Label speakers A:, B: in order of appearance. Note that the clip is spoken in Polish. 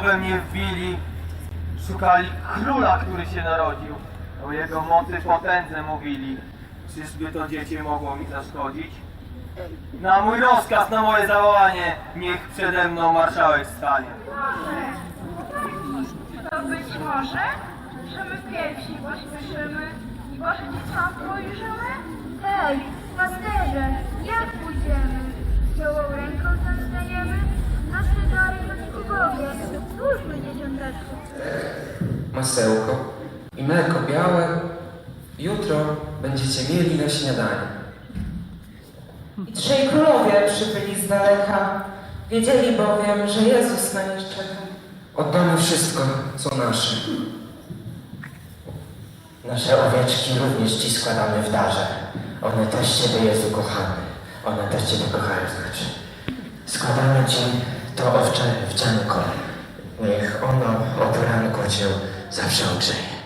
A: głowę mnie wbili. Szukali króla, który się narodził. O jego mocy potędze mówili. Czyżby to dziecię mogło mi zaszkodzić? Na mój rozkaz, na moje zawołanie, niech przede mną marszałek stanie.
B: To być może, że my pierwsi go słyszymy i Boże Dzieciątko ujrzymy? Hej,
C: masełko i mleko białe jutro będziecie mieli na śniadanie.
D: I trzej królowie przybyli z daleka, wiedzieli bowiem, że Jezus na nich czeka.
C: Oddamy wszystko, co nasze.
E: Nasze owieczki również Ci składamy w darze. One też Ciebie, Jezu, kochamy. One też Ciebie kochają, znaczy. Składamy Ci to owcze wdzianko. Niech ono od ranku Cię zawsze ugrzeje.